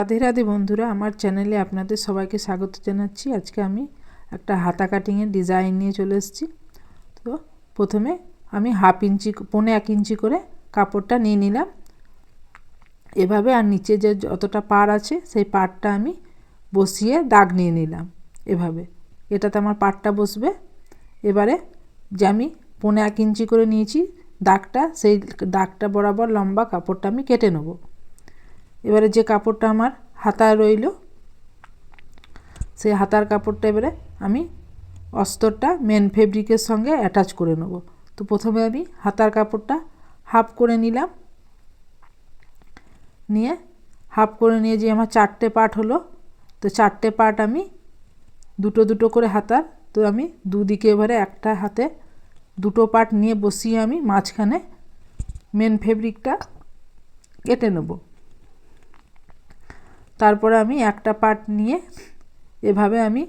রাধে রাধে বন্ধুরা, আমার চ্যানেলে আপনাদের সবাইকে স্বাগত জানাচ্ছি। আজকে আমি একটা হাতা কাটিংয়ের ডিজাইন নিয়ে চলে এসেছি। তো প্রথমে আমি হাফ ইঞ্চি, পৌনে এক ইঞ্চি করে কাপড়টা নিয়ে নিলাম। এভাবে আর নিচে যে যতটা পার আছে, সেই পাড়টা আমি বসিয়ে দাগ নিয়ে নিলাম এভাবে। এটাতে আমার পাড়টা বসবে। এবারে যে আমি পৌনে এক ইঞ্চি করে নিয়েছি, দাগটা, সেই দাগটা বরাবর লম্বা কাপড়টা আমি কেটে নেব। এবারে যে কাপড়টা আমার হাতায় রইল, সেই হাতার কাপড়টা এবারে আমি অস্তরটা মেন ফেব্রিকের সঙ্গে অ্যাটাচ করে নেব। তো প্রথমে আমি হাতার কাপড়টা হাফ করে নিলাম। নিয়ে হাফ করে নিয়ে যে আমার চারটে পার্ট হলো, তো চারটে পার্ট আমি দুটো দুটো করে হাতার, তো আমি দুদিকে এবারে একটা হাতে দুটো পার্ট নিয়ে বসিয়ে আমি মাঝখানে মেন ফেব্রিকটা কেটে নেব। তারপরে আমি একটা পার্ট নিয়ে এভাবে আমি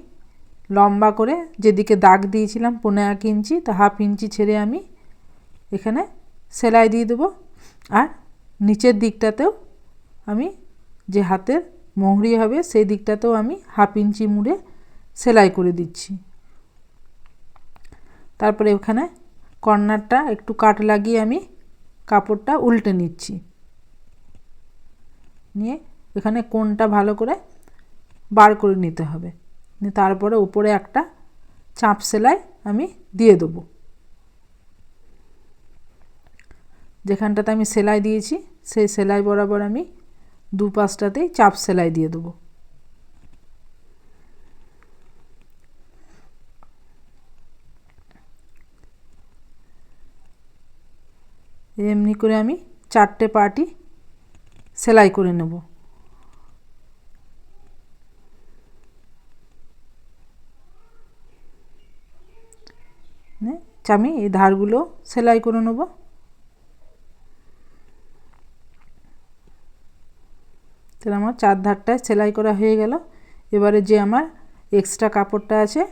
লম্বা করে যেদিকে দাগ দিয়েছিলাম পনেরো এক ইঞ্চি, তা হাফ ইঞ্চি ছেড়ে আমি এখানে সেলাই দিয়ে দেবো। আর নিচের দিকটাতেও আমি যে হাতের মোহরি হবে সেই দিকটাতেও আমি হাফ ইঞ্চি মুড়ে সেলাই করে দিচ্ছি। তারপরে ওখানে কর্নারটা একটু কাট লাগিয়ে আমি কাপড়টা উল্টে নিচ্ছি। নিয়ে এখানে কোনটা ভালো করে বার করে নিতে হবে। তারপরে উপরে একটা চাপ সেলাই আমি দিয়ে দেবো। যেখানটাতে আমি সেলাই দিয়েছি, সেই সেলাই বরাবর আমি দু পাশটাতেই চাপ সেলাই দিয়ে দেবো। এমনি করে আমি চারটে পার্টি সেলাই করে নেব। আমি এই ধারগুলো সেলাই করে নেব। তাহলে আমার চার ধারটায় সেলাই করা হয়ে গেল। এবারে যে আমার এক্সট্রা কাপড়টা আছে,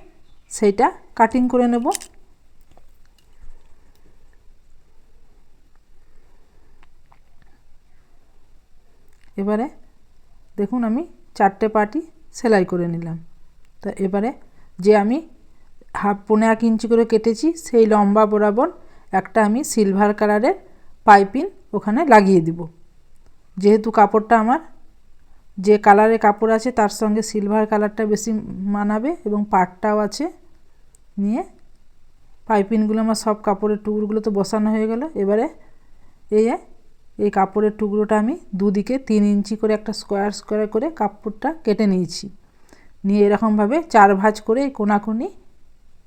সেইটা কাটিং করে নেব। এবারে দেখুন আমি চারটে পাটি সেলাই করে নিলাম। তা এবারে যে আমি হাফ পনেরো এক ইঞ্চি করে কেটেছি, সেই লম্বা বরাবর একটা আমি সিলভার কালারের পাইপিং ওখানে লাগিয়ে দিব। যেহেতু কাপড়টা আমার, যে কালারের কাপড় আছে তার সঙ্গে সিলভার কালারটা বেশি মানাবে এবং পাটটাও আছে নিয়ে পাইপিনগুলো আমার সব কাপড়ের টুকরোগুলো তো বসানো হয়ে গেল। এবারে এই এই কাপড়ের টুকরোটা আমি দুদিকে তিন ইঞ্চি করে একটা স্কোয়ার স্কোয়ার করে কাপড়টা কেটে নিয়েছি। নিয়ে এরকমভাবে চার ভাঁজ করে এই কোনাকুনি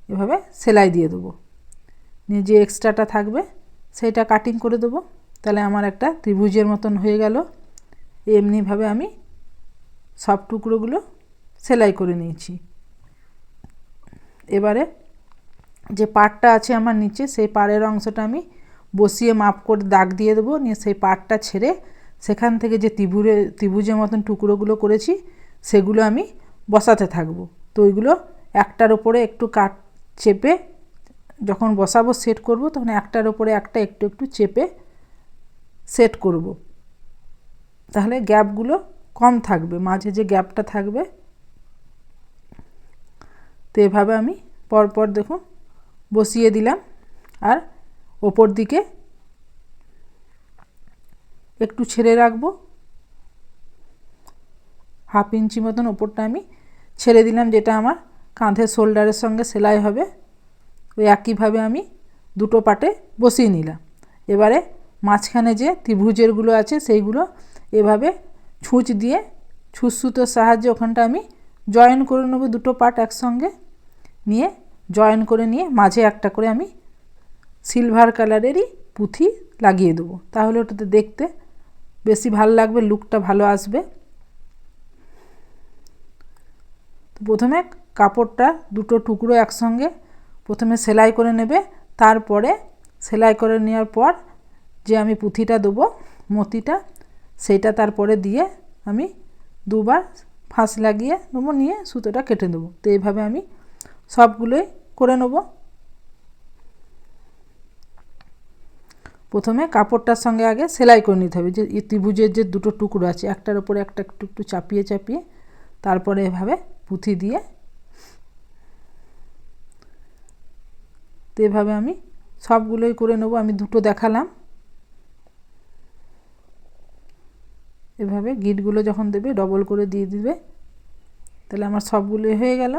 এভাবে সেলাই দিয়ে দেবো। নিয়ে যে এক্সট্রাটা থাকবে, সেইটা কাটিং করে দেবো। তাহলে আমার একটা ত্রিভুজের মতন হয়ে গেল। এমনিভাবে আমি সব টুকরোগুলো সেলাই করে নিয়েছি। এবারে যে পাটটা আছে আমার নিচে, সেই পাড়ের অংশটা আমি বসিয়ে মাপ করে দাগ দিয়ে দেবো। নিয়ে সেই পাটটা ছেড়ে সেখান থেকে যে ত্রিভুজে ত্রিভুজের মতন টুকরোগুলো করেছি, সেগুলো আমি বসাতে থাকব। তো ওইগুলো একটার ওপরে একটু কাট চেপে যখন বসাবো সেট করব, তখন একটার ওপরে একটা একটু একটু চেপে সেট করব। তাহলে গ্যাপগুলো কম থাকবে, মাঝে যে গ্যাপটা থাকবে, তো এভাবে আমি পরপর দেখুন বসিয়ে দিলাম। আর ওপর দিকে একটু ছেড়ে রাখব। হাফ ইঞ্চি মতন ওপরটা আমি ছেড়ে দিলাম, যেটা আমার কাঁধের শোল্ডারের সঙ্গে সেলাই হবে। ওই একইভাবে আমি দুটো পাটে বসিয়ে নিলাম। এবারে মাঝখানে যে ত্রিভুজেরগুলো আছে সেইগুলো এভাবে ছুঁচ দিয়ে ছুঁচ সুতোর সাহায্যে ওখানটা আমি জয়েন করে নেব দুটো পাট একসঙ্গে। নিয়ে জয়েন করে নিয়ে মাঝে একটা করে আমি সিলভার কালারেরই পুঁথি লাগিয়ে দেবো। তাহলে ওটাতে দেখতে বেশি ভালো লাগবে, লুকটা ভালো আসবে। প্রথমে কাপড়টা দুটো টুকরো একসঙ্গে প্রথমে সেলাই করে নেবে, তারপরে সেলাই করে নেওয়ার পর যে আমি পুঁথিটা দেবো, মতিটা, সেইটা তারপরে দিয়ে আমি দুবার ফাঁস লাগিয়ে নেব, নিয়ে সুতোটা কেটে দেবো তো এইভাবে আমি সবগুলোই করে নেব। প্রথমে কাপড়টার সঙ্গে আগে সেলাই করে নিতে হবে। যে ত্রিভুজের যে দুটো টুকরো আছে, একটার ওপরে একটা একটু একটু চাপিয়ে চাপিয়ে, তারপরে এভাবে পুঁথি দিয়ে তো এভাবে আমি সবগুলোই করে নেব। আমি দুটো দেখালাম। এভাবে গিটগুলো যখন দেবে ডবল করে দিয়ে দিবে। তাহলে আমার সবগুলোই হয়ে গেল।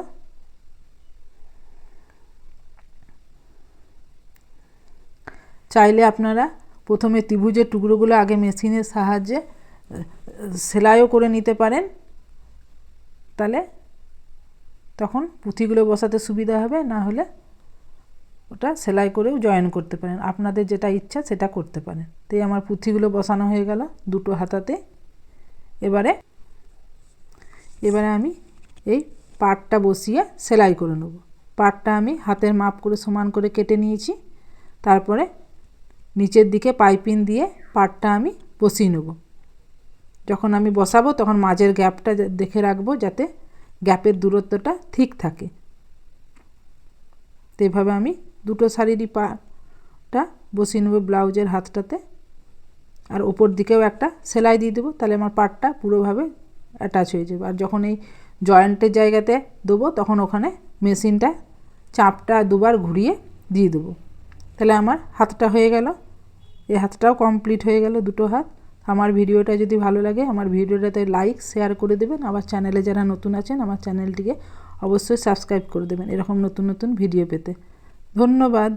চাইলে আপনারা প্রথমে ত্রিভুজের টুকরোগুলো আগে মেশিনের সাহায্যে সেলাইও করে নিতে পারেন। তাহলে তখন পুঁথিগুলো বসাতে সুবিধা হবে, না হলে ওটা সেলাই করেও জয়েন করতে পারেন। আপনাদের যেটা ইচ্ছা সেটা করতে পারেন। তো আমার পুঁথিগুলো বসানো হয়ে গেল দুটো হাতাতে। এবারে এবারে আমি এই পাটটা বসিয়ে সেলাই করে নেব। পাটটা আমি হাতের মাপ করে সমান করে কেটে নিয়েছি। তারপরে নিচের দিকে পাইপিং দিয়ে পাটটা আমি বসিয়ে নেব। যখন আমি বসাবো তখন মাঝের গ্যাপটা দেখে রাখব যাতে গ্যাপের দূরত্বটা ঠিক থাকে। তো এভাবে আমি দুটো শাড়িরই পাটা বসিয়ে নেব ব্লাউজের হাতটাতে। আর ওপর দিকেও একটা সেলাই দিয়ে দেবো, তাহলে আমার পাটটা পুরোভাবে অ্যাটাচ হয়ে যাবে। আর যখন এই জয়েন্টের জায়গাতে দেবো, তখন ওখানে মেশিনটা, চাপটা দুবার ঘুরিয়ে দিয়ে দেবো। তাহলে আমার হাতটা হয়ে গেল। এই হাতটাও কমপ্লিট হয়ে গেল দুটো হাত। আমার ভিডিওটা যদি ভালো লাগে, আমার ভিডিওটাতে লাইক শেয়ার করে দেবেন। আমার চ্যানেলে যারা নতুন আছেন, আমার চ্যানেলটিকে অবশ্যই সাবস্ক্রাইব করে দেবেন, এরকম নতুন নতুন ভিডিও পেতে। ধন্যবাদ।